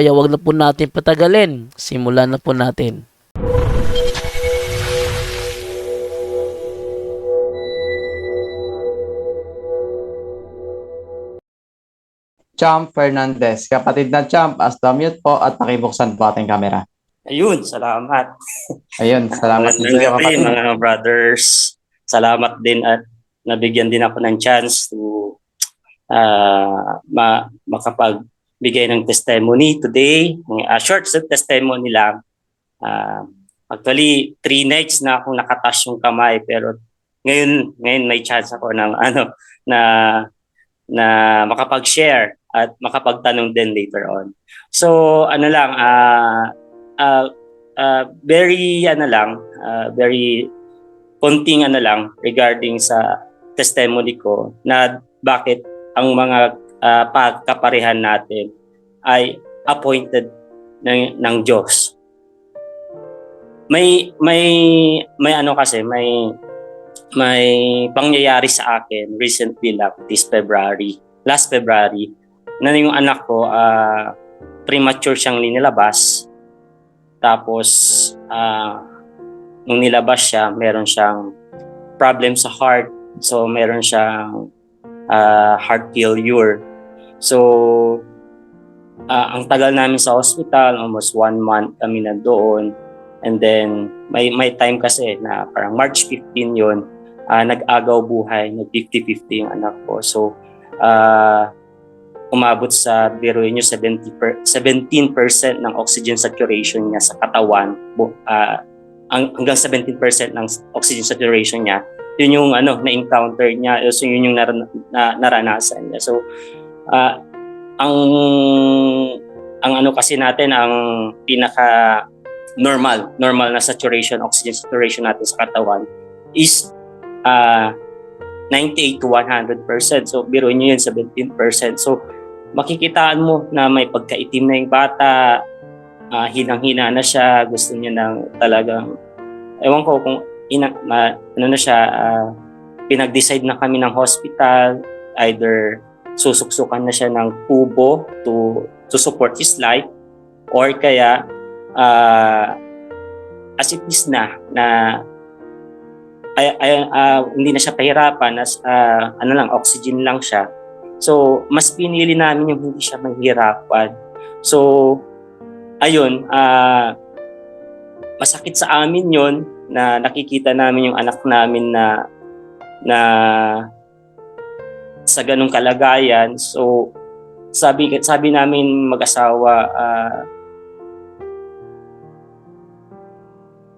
kaya wag na po natin patagalin. Simulan na po natin. Champ Fernandez. Kapatid na Champ, as the mute po at pakibuksan po ating camera. Ayun, salamat. Ayun, salamat din Magandang sa iyo gabi, kapatid. mga brothers. Salamat din at nabigyan din ako ng chance to uh, ma makapagbigay ng testimony today. A short testimony lang. Uh, actually, three nights na akong nakatas yung kamay pero ngayon ngayon may chance ako ng ano na na makapag-share at makapagtanong din later on. So ano lang ah uh, uh, very ano lang uh, very konting ano lang regarding sa testimony ko na bakit ang mga uh, pagkaparehan natin ay appointed ng ng Diyos. May may may ano kasi may may pangyayari sa akin recently lang this February, last February, na yung anak ko ah, premature siyang linilabas. Tapos ah, nung nilabas siya, meron siyang problem sa heart. So meron siyang ah, heart failure. So ah, ang tagal namin sa hospital, almost one month kami na doon. And then may may time kasi na parang March 15 yon ah, nag-agaw buhay, nag 50-50 yung anak ko. So, ah, umabot sa biro nyo 70 per, 17% ng oxygen saturation niya sa katawan. Bu, ah, ang, hanggang 17% ng oxygen saturation niya. Yun yung ano, na-encounter niya. So, yun yung naran, na, naranasan niya. So, ah, ang ang ano kasi natin, ang pinaka normal, normal na saturation, oxygen saturation natin sa katawan is uh, 98 to 100%. So, biro nyo yun, 17%. So, makikitaan mo na may pagkaitim na yung bata, uh, hinang-hina na siya, gusto niya ng talagang, ewan ko kung ina, ma, ano na siya, uh, pinag-decide na kami ng hospital, either susuksukan na siya ng tubo to, to support his life, or kaya, uh, as it is na, na ay, ay ah, hindi na siya pahirapan as ah, ano lang oxygen lang siya. So mas pinili namin yung hindi siya mahirapan. So ayun, ah, masakit sa amin 'yon na nakikita namin yung anak namin na na sa ganung kalagayan. So sabi sabi namin mag-asawa ah,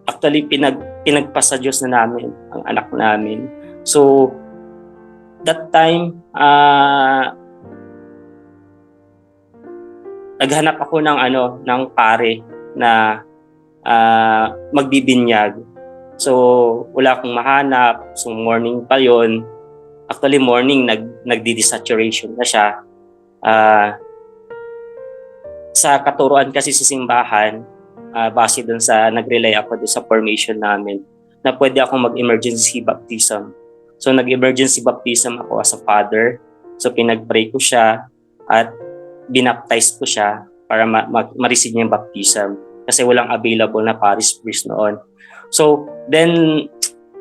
actually pinag pinagpasa Diyos na namin ang anak namin. So that time ah naghanap ako ng ano ng pare na ah, magbibinyag. So wala akong mahanap. So morning pa yon. Actually morning nag nagdi-desaturation na siya. Ah, sa katuruan kasi sa simbahan, ah, base dun sa nag-rely ako dun sa formation namin na pwede akong mag-emergency baptism. So nag-emergency baptism ako as a father. So pinag-pray ko siya at binaptize ko siya para ma- ma- ma-receive niya yung baptism kasi walang available na parish priest noon. So then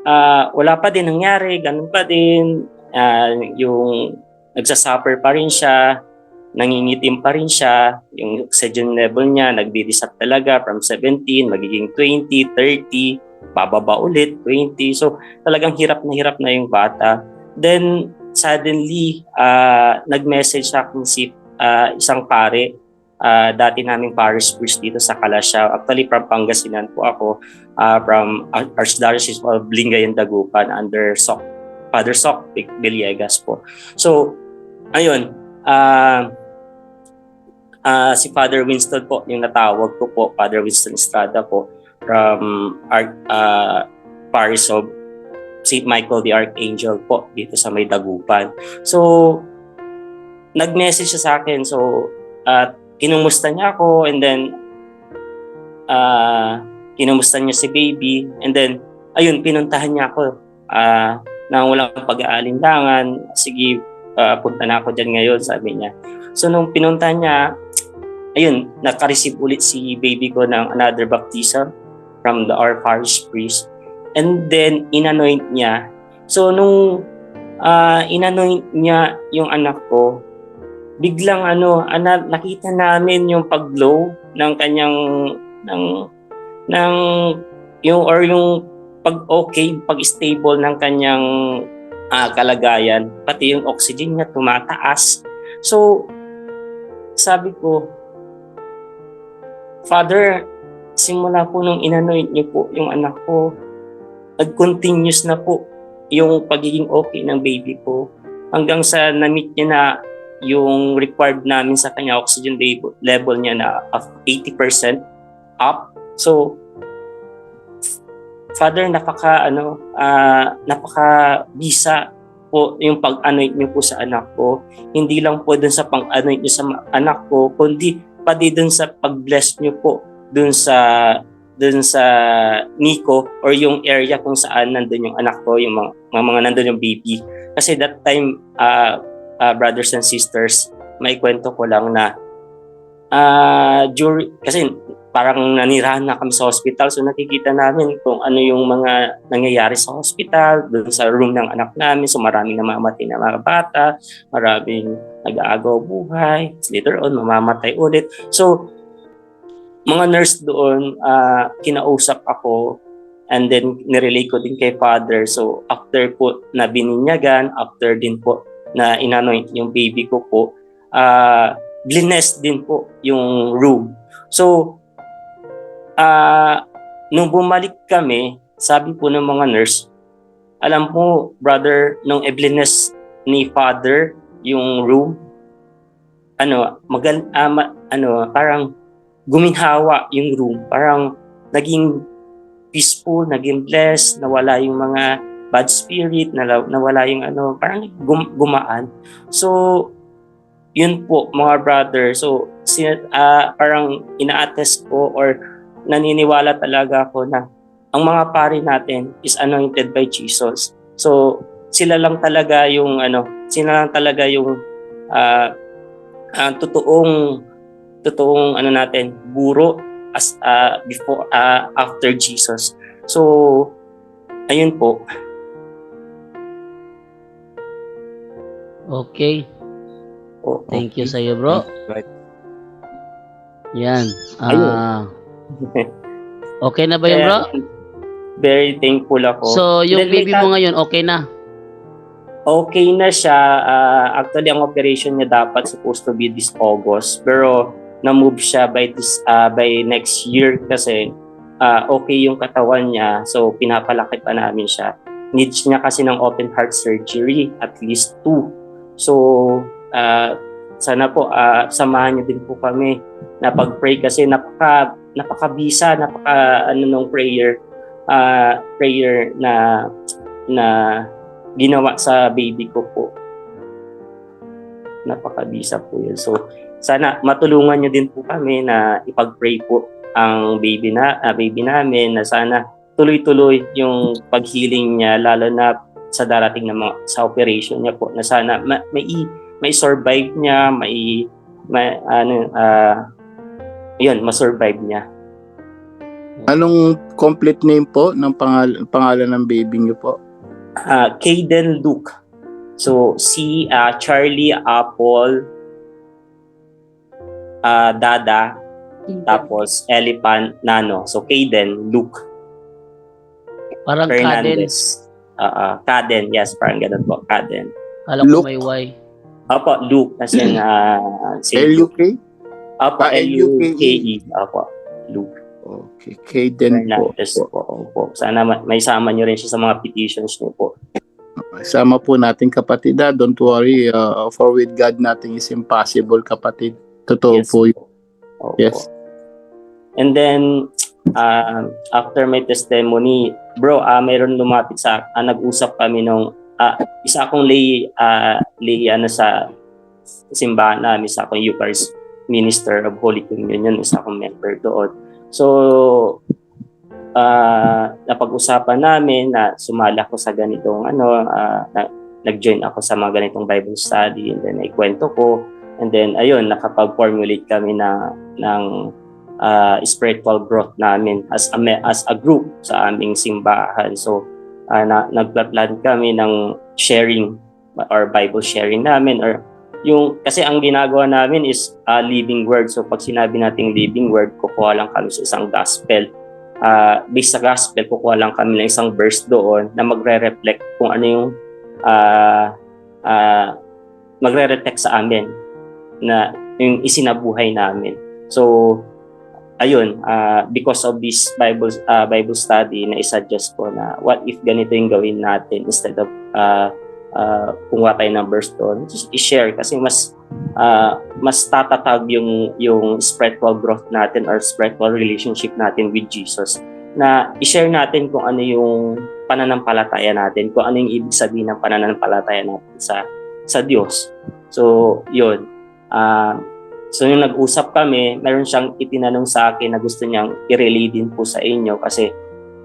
ah, wala pa din nangyari, ganun pa din Ah, yung nagsasuffer pa rin siya, nangingitim pa rin siya, yung oxygen level niya nagdi-disap talaga from 17, magiging 20, 30, bababa ulit, 20. So talagang hirap na hirap na yung bata. Then suddenly, uh, nag-message sa akin si ah, isang pare ah, dati naming parish priest dito sa Calasiao. Actually, from Pangasinan po ako, ah, from Ar- Archdiocese of Lingayen Dagupan under Soc, Father Soc Villegas po. So, ayun, ah, ah, si Father Winston po, yung natawag ko po, Father Winston Estrada po, from Ar- ah, Parish of St. Michael the Archangel po dito sa may Dagupan. So, nag-message siya sa akin. So, at kinumusta niya ako and then ah kinumusta niya si baby and then ayun pinuntahan niya ako ah nang walang pag-aalinlangan. Sige ah, punta na ako diyan ngayon sabi niya. So nung pinuntahan niya ayun naka-receive ulit si baby ko ng another baptism from the our parish priest. And then inanoint niya. So nung ah inanoint niya yung anak ko biglang ano, ana, nakita namin yung pag-glow ng kanyang ng ng yung or yung pag okay, pag stable ng kanyang ah, kalagayan, pati yung oxygen niya tumataas. So sabi ko, Father, simula po nung inanoint niyo po yung anak ko, nag-continuous na po yung pagiging okay ng baby ko hanggang sa na-meet niya na yung required namin sa kanya oxygen level, niya na of 80% up. So Father, napaka ano, ah, napaka bisa po yung pag-anoint niyo po sa anak ko. Hindi lang po dun sa pang-anoint niyo sa anak ko, kundi pati dun sa pag-bless niyo po dun sa dun sa Nico or yung area kung saan nandun yung anak ko, yung mga, mga, mga nandun yung baby. Kasi that time, ah, uh, brothers and sisters, may kwento ko lang na uh, jury, kasi parang nanirahan na kami sa hospital so nakikita namin kung ano yung mga nangyayari sa hospital, doon sa room ng anak namin. So maraming namamatay na mga bata, maraming nag-aagaw buhay. Later on, mamamatay ulit. So, mga nurse doon, uh, kinausap ako and then nirelay ko din kay father. So, after po na bininyagan, after din po na inanoint yung baby ko po, uh, blines din po yung room. So, uh, nung bumalik kami, sabi po ng mga nurse, alam mo, brother, nung i-blines ni father yung room, ano, magal, uh, ma- ano, parang guminhawa yung room. Parang naging peaceful, naging blessed, nawala yung mga bad spirit, nawala yung ano, parang gum- gumaan. So, yun po mga brother. So, sin- ah, parang ina-attest ko or naniniwala talaga ako na ang mga pari natin is anointed by Jesus. So, sila lang talaga yung ano, sila lang talaga yung ah, ah, totoong totoong ano natin, guro as ah, before ah, after Jesus. So, ayun po. Okay. Oh, Thank you sa iyo, bro. Right. Yan. Ayun. Ah, okay na ba yun, bro? Very thankful ako. So, yung Then baby mo ngayon, okay na? okay na siya. Ah, actually, ang operation niya dapat supposed to be this August. Pero, na-move siya by this ah, by next year kasi ah, okay yung katawan niya. So, pinapalaki pa namin siya. Needs niya kasi ng open heart surgery, at least two. So, ah, sana po ah, samahan niyo din po kami na pag-pray kasi napaka napakabisa, napaka ano nung prayer ah, prayer na na ginawa sa baby ko po. Napakabisa po yun. So, sana matulungan niyo din po kami na ipag-pray po ang baby na ah, baby namin na sana tuloy-tuloy yung pag-healing niya lalo na sa darating na mga, sa operation niya po na sana ma, may may survive niya, may, may ano ah yun, ma-survive niya. Anong complete name po ng pangal- pangalan ng baby niyo po? Ah, Caden Luke. So, si ah, Charlie Apple ah, Dada tapos Elephant Nano. So, Caden Luke Parang Caden. Fernandez. Ah, ah, Caden, yes, parang ganun po, Caden. Alam ko Luke. may Y. Opo, Luke kasi na si L-U-K? Apo, Ah, L-U-K-E. Apo, Luke Okay, Kaden po. Fernandez po. Opo. Sana ma- may sama nyo rin siya sa mga petitions niyo po. Sama po natin kapatid ah. Don't worry. uh, for with God, nothing is impossible kapatid. Totoo po yun. Opo. Yes. And then, uh, after my testimony, bro, ah mayroon lumapit sa, ah, nag-usap kami nung, ah, isa akong lay, ah, lay, ano sa simbahan namin, isa akong Eucharist Minister of Holy Communion, isa akong member doon. So, ah napag-usapan namin na sumali ako sa ganitong ano, ah, na, nag-join ako sa mga ganitong Bible study and then ikwento ko and then ayun nakapag-formulate kami na ng uh, spiritual growth namin as a as a group sa aming simbahan. So uh, na, nagplan kami ng sharing or Bible sharing namin or yung kasi ang ginagawa namin is uh, living word. So pag sinabi nating living word, kukuha lang kami sa isang gospel. Uh, based sa gospel, kukuha lang kami ng isang verse doon na magre-reflect kung ano yung uh, uh, magre-reflect sa amin na yung isinabuhay namin. So, ayun, uh, because of this Bible uh, Bible study na isa-suggest ko na what if ganito yung gawin natin instead of uh, uh, kumuha tayo verse doon, just i-share kasi mas uh, mas tatatag yung yung spiritual growth natin or spiritual relationship natin with Jesus na i-share natin kung ano yung pananampalataya natin, kung ano yung ibig sabihin ng pananampalataya natin sa sa Diyos. So, yun. Uh, so, yung nag-usap kami, meron siyang itinanong sa akin na gusto niyang i-relay din po sa inyo kasi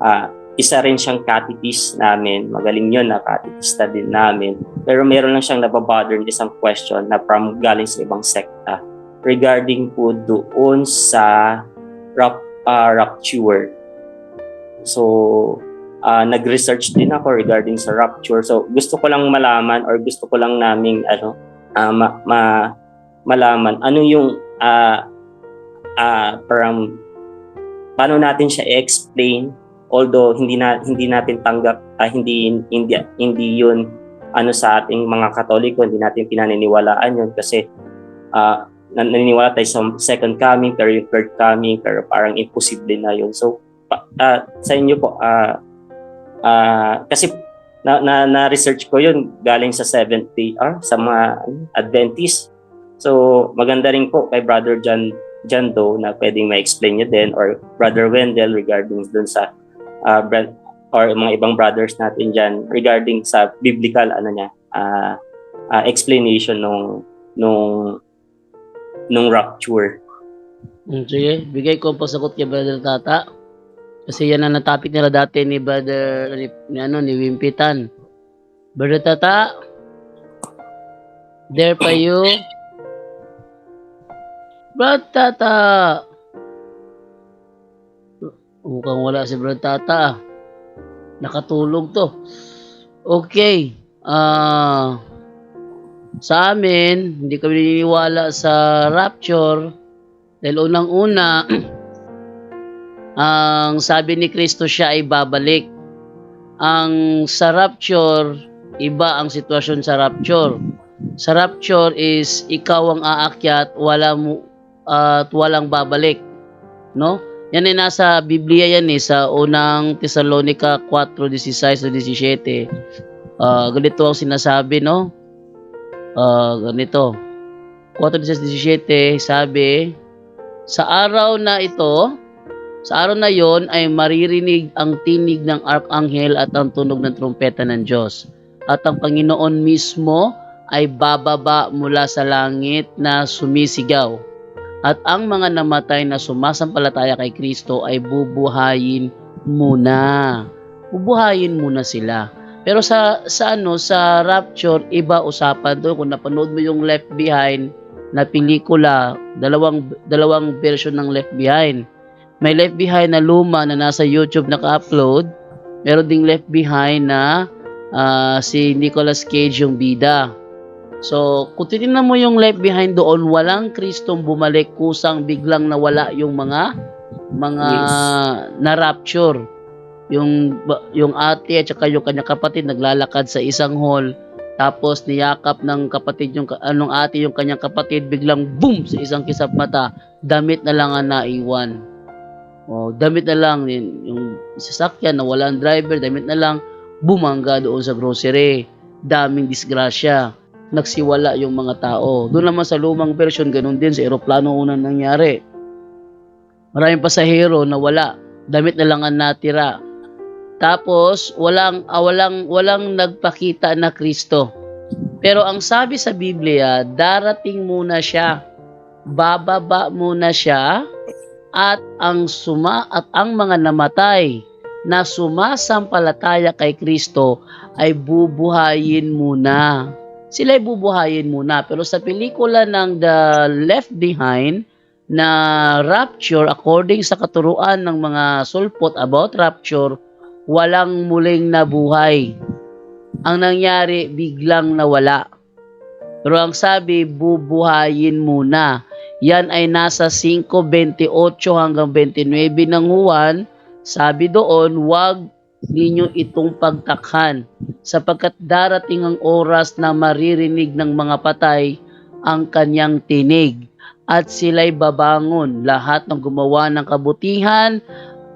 uh, isa rin siyang catechist namin. Magaling yun na catechista din namin. Pero meron lang siyang nababother na isang question na from galing sa ibang sekta regarding po doon sa rap, uh, rapture. So, uh, nag-research din ako regarding sa rapture. So, gusto ko lang malaman or gusto ko lang naming ano, uh, ma, ma, malaman ano yung uh, uh, parang paano natin siya i-explain although hindi na hindi natin tanggap uh, hindi hindi hindi yun ano sa ating mga Katoliko hindi natin pinaniniwalaan yun kasi uh, naniniwala tayo sa second coming pero yung third coming pero parang imposible na yun. So uh, sa inyo po uh, uh, kasi na, na, na research ko yun galing sa Seventh Day ah, sa mga Adventist so maganda rin po kay Brother John John Doe na pwedeng ma-explain niyo din or Brother Wendell regarding dun sa uh, or mga ibang brothers natin dyan regarding sa biblical ano niya uh, uh, explanation nung nung nung rapture. Mm, Sige, bigay ko po sagot kay Brother Tata. Kasi yan ang natapik nila dati ni Brother, ni, ni ano, ni Wimpitan. Brother Tata, there pa you. Brother Tata. Mukhang wala si Brother Tata. ah. Nakatulog to. Okay. Ah... sa amin, hindi kami naniniwala sa rapture dahil unang-una, ang sabi ni Kristo siya ay babalik. Ang sa rapture, iba ang sitwasyon sa rapture. Sa rapture is ikaw ang aakyat, wala mo at walang babalik. No? Yan ay nasa Biblia yan eh, sa unang Thessalonica 4:16 o 17. Ah, ganito ang sinasabi, no? Ah, ganito. 4.17 sabi, sa araw na ito, sa araw na yon ay maririnig ang tinig ng arkanghel at ang tunog ng trumpeta ng Diyos. At ang Panginoon mismo ay bababa mula sa langit na sumisigaw. At ang mga namatay na sumasampalataya kay Kristo ay bubuhayin muna. Bubuhayin muna sila. Pero sa sa ano sa Rapture iba usapan doon kung napanood mo yung Left Behind na pelikula, dalawang dalawang version ng Left Behind. May Left Behind na luma na nasa YouTube naka-upload. Meron ding Left Behind na ah, si Nicolas Cage yung bida. So, kung titingnan mo yung Left Behind doon, walang Kristong bumalik, kusang biglang nawala yung mga mga Yes. na rapture yung yung ate at saka yung kanya kapatid naglalakad sa isang hall tapos niyakap ng kapatid yung anong ate yung kanyang kapatid biglang boom sa isang kisap mata damit na lang ang naiwan. Oh damit na lang yun, yung sasakyan na walang driver damit na lang bumangga doon sa grocery. Daming disgrasya nagsiwala yung mga tao doon naman sa lumang version ganun din sa eroplano unang nangyari maraming pasahero na wala damit na lang ang natira tapos walang ah, walang walang nagpakita na Kristo. Pero ang sabi sa Biblia, darating muna siya. Bababa muna siya at ang suma at ang mga namatay na sumasampalataya kay Kristo ay bubuhayin muna. Sila ay bubuhayin muna. Pero sa pelikula ng The Left Behind na Rapture, according sa katuruan ng mga sulpot about Rapture, walang muling nabuhay. Ang nangyari, biglang nawala. Pero ang sabi, bubuhayin muna. Yan ay nasa 5.28 hanggang 29 ng Juan. Sabi doon, wag ninyo itong pagtakhan sapagkat darating ang oras na maririnig ng mga patay ang kanyang tinig at sila'y babangon lahat ng gumawa ng kabutihan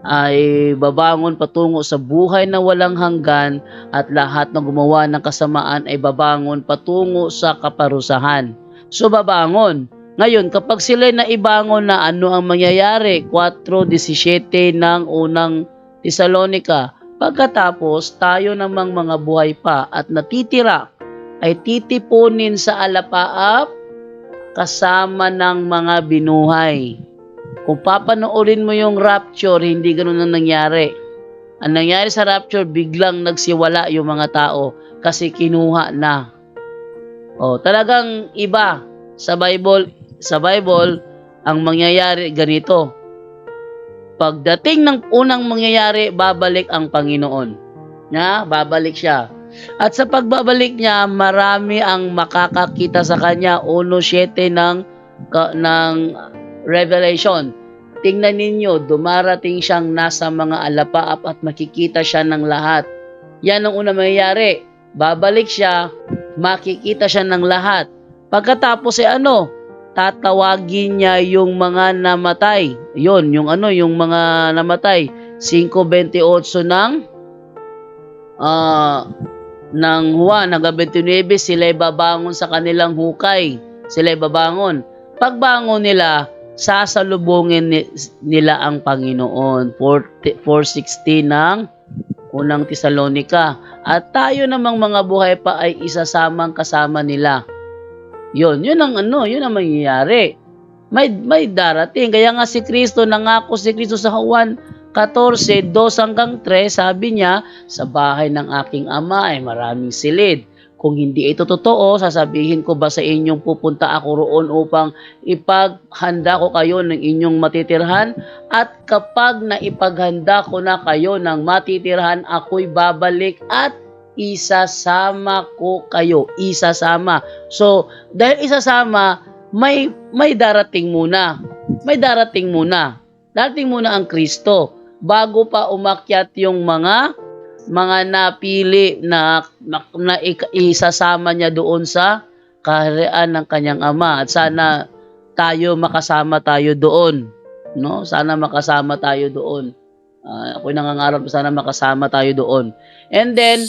ay babangon patungo sa buhay na walang hanggan at lahat ng gumawa ng kasamaan ay babangon patungo sa kaparusahan. So babangon. Ngayon, kapag sila na ibangon na ano ang mangyayari, 4.17 ng unang Tesalonika, pagkatapos tayo namang mga buhay pa at natitira ay titipunin sa alapaap kasama ng mga binuhay. Kung papanoorin mo yung rapture, hindi ganun ang nangyari. Ang nangyari sa rapture, biglang nagsiwala yung mga tao kasi kinuha na. Oh, talagang iba sa Bible, sa Bible ang mangyayari ganito. Pagdating ng unang mangyayari, babalik ang Panginoon. Na, babalik siya. At sa pagbabalik niya, marami ang makakakita sa kanya. 1.7 ng ka- ng Revelation. Tingnan ninyo, dumarating siyang nasa mga alapaap at makikita siya ng lahat. Yan ang unang mangyayari. Babalik siya, makikita siya ng lahat. Pagkatapos ay ano, tatawagin niya yung mga namatay. Yon, yung ano, yung mga namatay. 5.28 ng ah ng Juan, hanggang 29, sila babangon sa kanilang hukay. Sila babangon. Pagbangon nila, sasalubungin ni- nila ang Panginoon. 4 4.16 ng unang Tesalonika. At tayo namang mga buhay pa ay isasamang kasama nila. Yun, yun ang ano, yun ang mangyayari. May, may darating. Kaya nga si Kristo, nangako si Kristo sa Juan 14, 2 hanggang 3, sabi niya, sa bahay ng aking ama ay maraming silid. Kung hindi ito totoo, sasabihin ko ba sa inyong pupunta ako roon upang ipaghanda ko kayo ng inyong matitirhan? At kapag naipaghanda ko na kayo ng matitirhan, ako'y babalik at isasama ko kayo. Isasama. So, dahil isasama, may may darating muna. May darating muna. Darating muna ang Kristo bago pa umakyat yung mga mga napili na, na, na isasama niya doon sa kaharian ng kanyang ama at sana tayo makasama tayo doon no sana makasama tayo doon Ah, ako'y nangangarap sana makasama tayo doon and then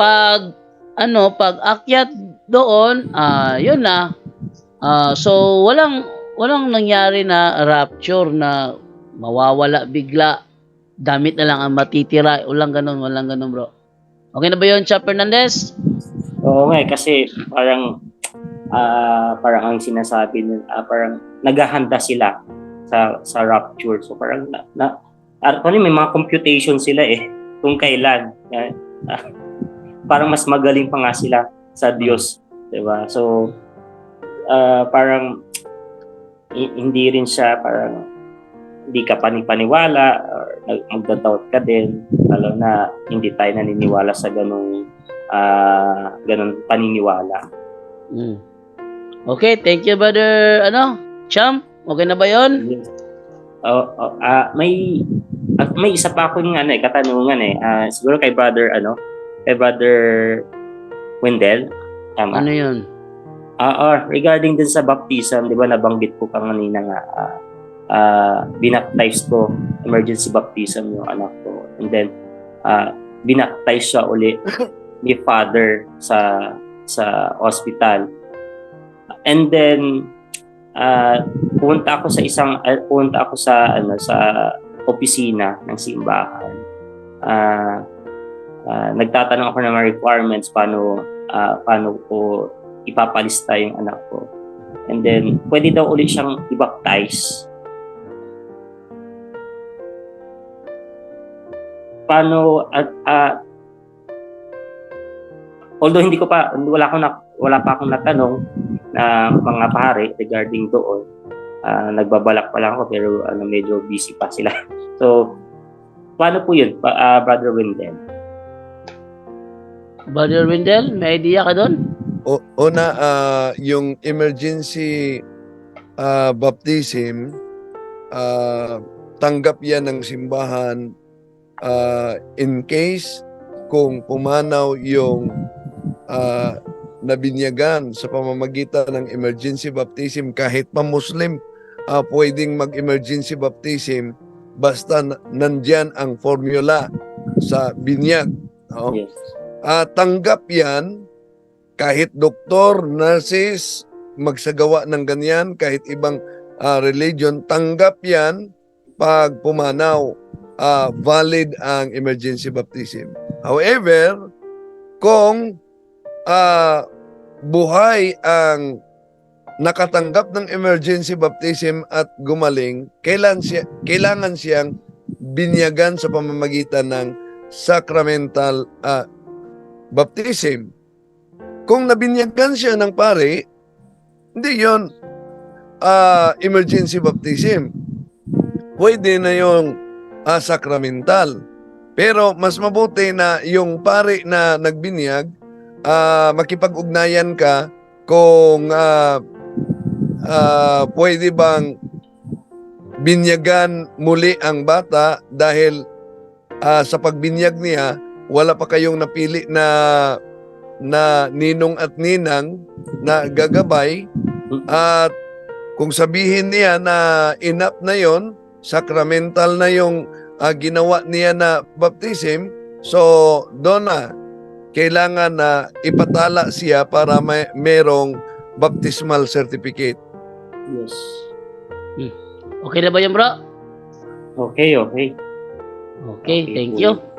pag ano pag akyat doon ah yun na. Ah, so walang walang nangyari na rapture na mawawala bigla. Damit na lang ang matitira. Walang ganun walang ganun bro. Okay na ba yun Chap Fernandez? Oo nga eh, kasi parang ah parang ang sinasabi nila, ah, parang naghahanda sila sa sa rapture. So parang na, na ah, parang may mga computation sila eh kung kailan. Ah, ah, parang mas magaling pa nga sila sa Diyos, 'di ba? So ah, parang hi- hindi rin siya parang hindi ka panipaniwala or magda-doubt ka din lalo na hindi tayo naniniwala sa ganung ah ganun paniniwala. Mm. okay thank you brother ano Cham okay na ba yun Oh, oh, ah may ah, may isa pa akong ano eh, katanungan eh. Ah, siguro kay brother ano, kay brother Wendell. Tama. Ano yun? Ah, ah, regarding din sa baptism, di ba nabanggit ko pa kanina nga, ah, ah, binaptize ko, emergency baptism yung anak ko. And then, ah, binaptize siya uli ni father sa sa hospital. And then, ah, pumunta ako sa isang, ah, pumunta ako sa, ano, sa opisina ng simbahan. Ah, ah, nagtatanong ako ng mga requirements paano ah, paano ko ipapalista yung anak ko. And then, pwede daw ulit siyang i-baptize. Paano, at, ah, although hindi ko pa, wala, ko na, wala pa akong natanong na mga pare regarding doon. Ah, nagbabalak pa lang ako pero ano, medyo busy pa sila. So, paano po yun, pa- ah, Brother Wendell? Brother Wendell, may idea ka doon? O, una, ah, yung emergency ah, baptism, ah, tanggap yan ng simbahan ah, in case kung pumanaw yung ah, nabinyagan sa pamamagitan ng emergency baptism kahit pa Muslim ah, pwedeng mag-emergency baptism basta na- nandyan ang formula sa binyag. no? Yes. Ah, tanggap yan kahit doktor, nurses, magsagawa ng ganyan, kahit ibang ah, religion, tanggap yan pag pumanaw, ah, valid ang emergency baptism. However, kung ah, buhay ang nakatanggap ng emergency baptism at gumaling, kailan siya, kailangan siyang binyagan sa pamamagitan ng sacramental ah, baptism. Kung nabinyagan siya ng pare, hindi yon ah, emergency baptism. Pwede na yung ah, sacramental. Pero mas mabuti na yung pare na nagbinyag, ah, makipag-ugnayan ka kung ah, ah, pwede bang binyagan muli ang bata dahil ah, sa pagbinyag niya, wala pa kayong napili na na ninong at ninang na gagabay at kung sabihin niya na enough na yon sacramental na yung ah, ginawa niya na baptism so doon na kailangan na ipatala siya para may merong baptismal certificate Yes. Okay na ba yan, bro? Okay, okay. Okay, thank you.